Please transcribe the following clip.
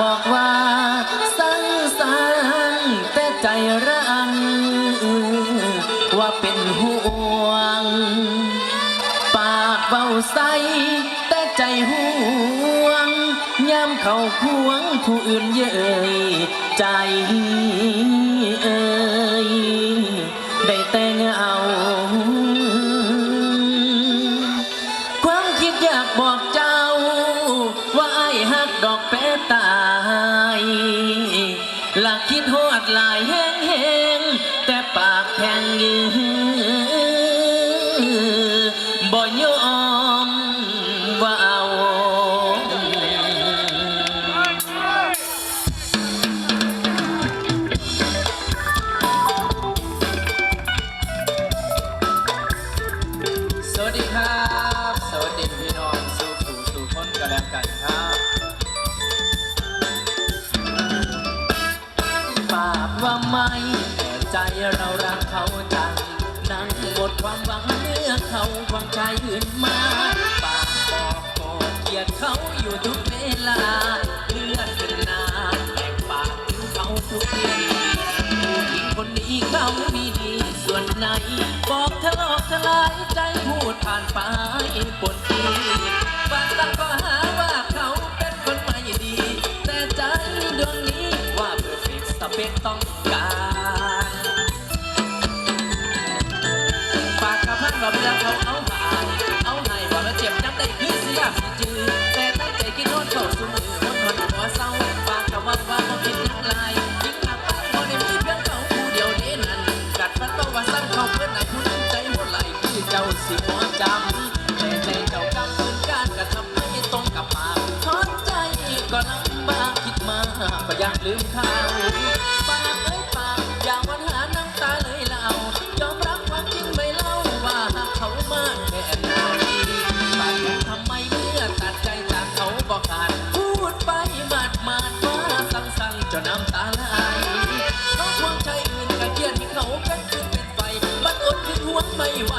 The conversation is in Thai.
บอกว่าสังสารแต่ใจรังว่าเป็นห่วง ปากเบาใส แต่ใจห่วงย้ำเขาควงผู้อื่นเย่ยใจเอ่ย หลักคิดโหดหลายแห้งแห้งๆแต่ปากแข็งยืน ไม่แต่ใจเรารักเขาจังนั่งหมดความหวังเมื่อเขาหวังใจอื่นมาปากบอกกรธเกลียดเขาอยู่ทุกเวลาเลือดเป็นนาแตกปากถึงเขาทุกทีผู้หญิงคนนี้เขามีดีส่วนไหน บอกทะลอกทลายใจพูดผ่านไปปนทีบางตาำได้อเสียสิจือแต่ตั้งใจกินโน้ตเข้าสู่มือคนคนหัวเศร้าฝากกับว่าว่าบ่คิดยังไรยิ่งหนักไปบ่ได้มีเพียงเขาผู้เดียวเด้นั่นกัดฟันต้องว่าซ้ำเขาเพื่อนไหนผู้นั้นใจหัวไหลคือเจ้าสิหัวจำแต่ใจเจ้ากำคืนการกระทำไม่ตรงกับปากทอดใจก็ลำบากคิดมาก็อยากลืมเขา ดทนไม่ไหว